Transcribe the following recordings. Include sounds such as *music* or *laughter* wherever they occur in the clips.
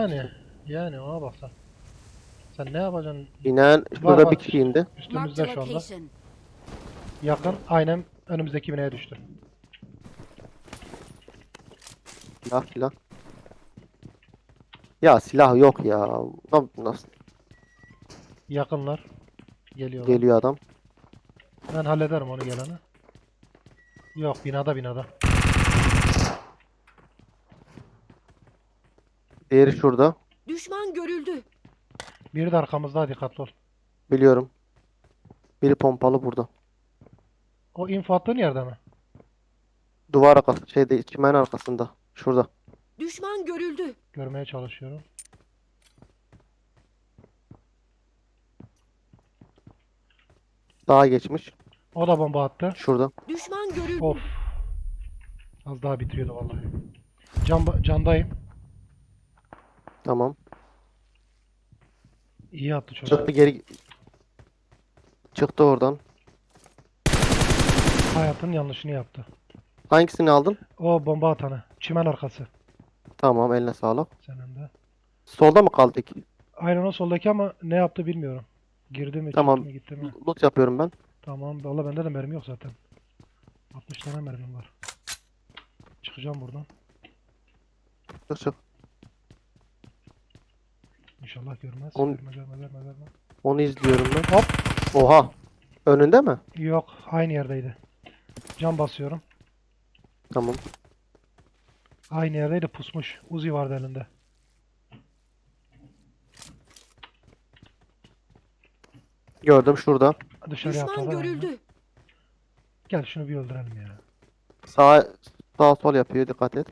Yani yani ona bak sen. Sen ne yapacaksın? İnen Var, şurada var. bir kişi indi. Üstümüzde şu anda. Yakın. Aynen önümüzdeki binaya düştü. Silah silah. Ya silah yok ya. Na- Nasıl Yakınlar. Geliyorlar. geliyor adam? Ben hallederim onu geleni. Yok binada binada. Diğeri şurada. Düşman görüldü. Biri de arkamızda dikkatli ol. Biliyorum. Biri pompalı burada. O info attığın yerde mi? Duvar arkası şeyde çimen arkasında. Şurada. Düşman görüldü. Görmeye çalışıyorum. Sağa geçmiş. O da bomba attı. Şurada. Düşman görüldü. Of. Az daha bitiriyordu vallahi. Can, candayım. Tamam. İyi attı çocuk. Çıktı geri. Çıktı oradan. Hayatın yanlışını yaptı. Hangisini aldın? O bomba atanı. Çimen arkası. Tamam eline sağlık. Senin de. Solda mı kaldık? Aynen o soldaki ama ne yaptı bilmiyorum. Girdi mi Tamam. çıktı mı gitti mi? Loot yapıyorum ben. Tamam. Valla bende de mermi yok zaten. 60 tane mermim var. Çıkacağım buradan. Çık çık. İnşallah görmez. On- Görme görme görme görme. Onu izliyorum ben. Hop. Oha. Önünde mi? Yok. Aynı yerdeydi. Cam basıyorum. Tamam. Aynı yerdeydi pusmuş. Uzi vardı elinde. Gördüm şurada. Dışarıya Düşman atladı. görüldü. Gel şunu bir öldürelim ya. Sağ sağ sol yapıyor dikkat et.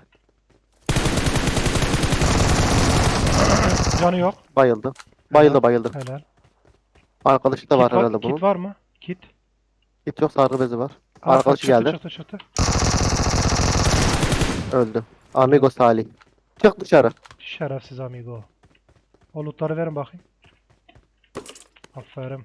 Canı yok. Bayıldı. Bayıldı Helal. bayıldı. Helal. Arkadaşı da var Kit herhalde bunun. Kit var mı? Kit. Kit yok sargı bezi var. Arka Arkadaşı çıktı, geldi. Çıktı çıktı. Öldü. Amigo Salih. Çık dışarı. Şerefsiz amigo. O lootları verin bakayım. Aferin.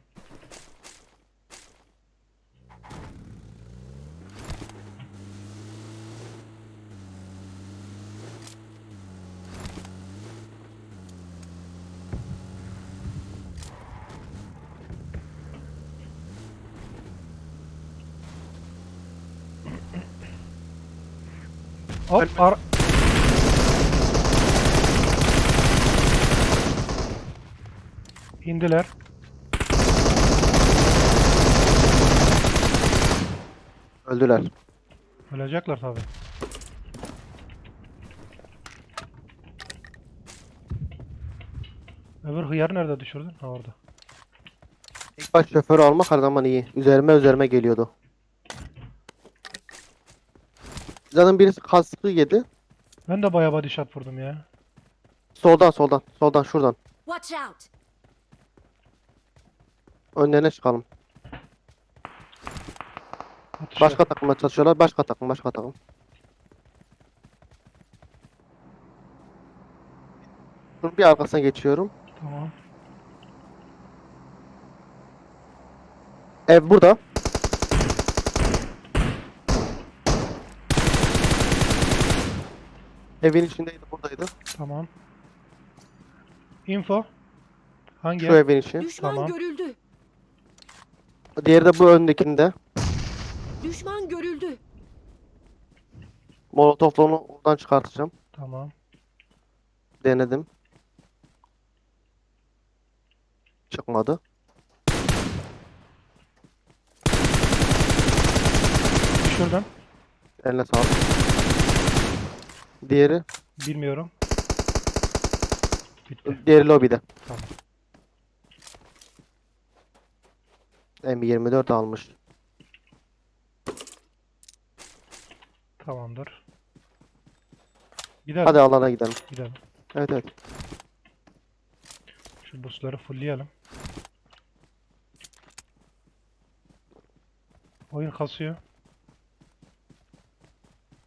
Hop ar İndiler. Öldüler. Ölecekler tabi. Öbür hıyarı nerede düşürdün? Ha orada. İlk baş şoförü almak her zaman iyi. Üzerime üzerime geliyordu. Zaten birisi kaskı yedi. Ben de bayağı body shot vurdum ya. Soldan soldan. Soldan şuradan. Watch out. Önlerine çıkalım. Atış Başka takımla çalışıyorlar. Başka takım başka takım. Dur bir arkasına geçiyorum. Tamam. Ev burada. Evin içindeydi buradaydı. Tamam. Info. Hangi Şu ev? evin içi. Düşman Tamam. görüldü. Diğeri de bu öndekinde. Düşman görüldü. Molotofla onu oradan çıkartacağım. Tamam. Denedim. Çıkmadı. Düşürdüm. Eline sağlık. Diğeri, Bilmiyorum. Bitti. diğeri lobide. Tamam. M24 almış. Tamamdır. Gidelim. Hadi alana gidelim. Gidelim. Evet evet. Şu busları fullleyelim. Oyun kasıyor.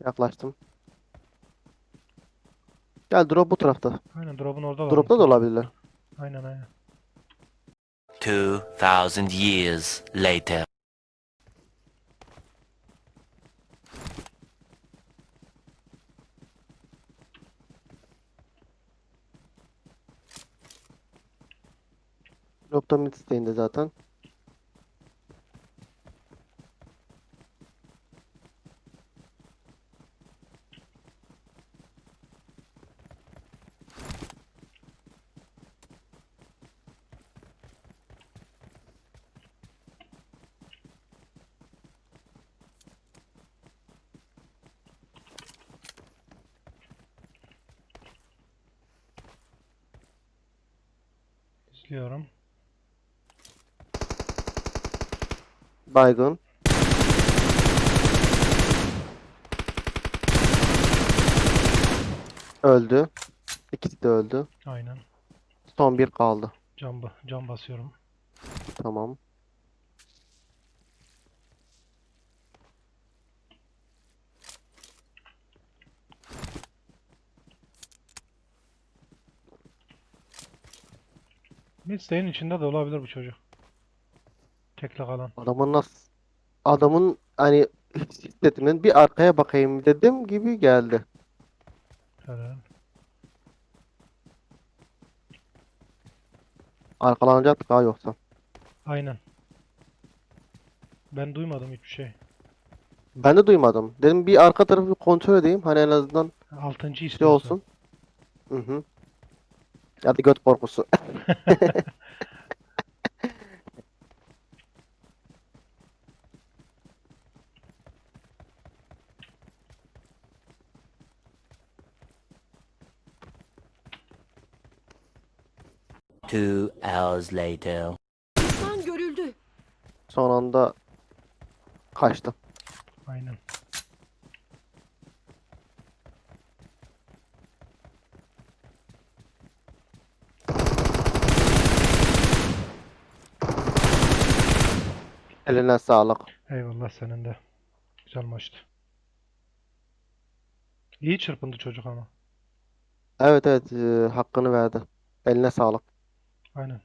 Yaklaştım. Gel drop bu tarafta. Aynen drop'un orada var. Drop'ta da olabilirler. Aynen aynen. 2000 years later. Drop'ta mid isteğinde zaten. İzliyorum. Baygın. Öldü. İkisi de öldü. Aynen. Son bir kaldı. Cam, ba- cam basıyorum. Tamam. Midstay'in içinde de olabilir bu çocuk. Tekle kalan. Adamın nasıl adamın hani hissettiğimden bir arkaya bakayım dedim gibi geldi. Helal. Arkalanacak daha yoksa. Aynen. Ben duymadım hiçbir şey. Ben de duymadım. Dedim bir arka tarafı kontrol edeyim. Hani en azından Altıncı şey istiyorsun. olsun. Hı hı. Ya da göt korkusu. *laughs* Two hours later. Düşman görüldü. Son anda kaçtı. Aynen. Eline sağlık. Eyvallah senin de. Güzel maçtı. İyi çırpındı çocuk ama. Evet evet e, hakkını verdi. Eline sağlık. Aynen.